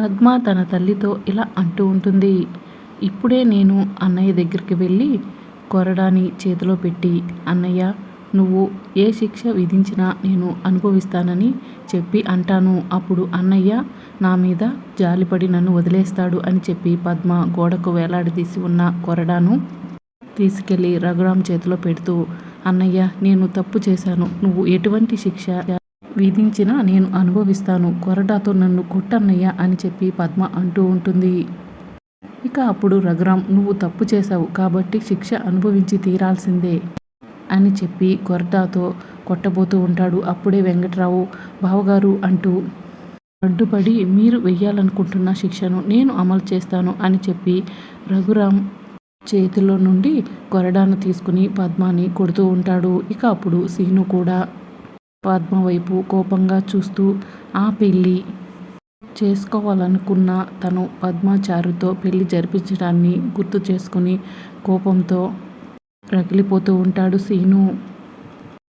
పద్మ తన తల్లితో ఇలా అంటూ ఉంటుంది. ఇప్పుడే నేను అన్నయ్య దగ్గరికి వెళ్ళి కొరడాని చేతిలో పెట్టి అన్నయ్య నువ్వు ఏ శిక్ష విధించినా నేను అనుభవిస్తానని చెప్పి అంటాను. అప్పుడు అన్నయ్య నా మీద జాలిపడి నన్ను వదిలేస్తాడు అని చెప్పి పద్మ గోడకు వేలాడదీసి ఉన్న కొరడాను తీసుకెళ్ళి రఘురామ్ చేతిలో పెడుతూ అన్నయ్య నేను తప్పు చేశాను. నువ్వు ఎటువంటి శిక్ష విధించినా నేను అనుభవిస్తాను. కొరటాతో నన్ను కొట్టన్నయ్య అని చెప్పి పద్మ అంటూ ఉంటుంది. ఇక అప్పుడు రఘురామ్ నువ్వు తప్పు చేశావు కాబట్టి శిక్ష అనుభవించి తీరాల్సిందే అని చెప్పి కొరటాతో కొట్టబోతూ ఉంటాడు. అప్పుడే వెంకట్రావు బావగారు అంటూ అడ్డుపడి మీరు వెయ్యాలనుకుంటున్న శిక్షను నేను అమలు చేస్తాను అని చెప్పి రఘురామ్ చేతిలో నుండి కొరడాను తీసుకుని పద్మాని కొడుతూ ఉంటాడు. ఇక అప్పుడు సీను కూడా పద్మ వైపు కోపంగా చూస్తూ ఆ పెళ్ళి చేసుకోవాలనుకున్న తను పద్మాచారుతో పెళ్ళి జరిపించడాన్ని గుర్తు చేసుకుని కోపంతో రగిలిపోతూ ఉంటాడు సీను.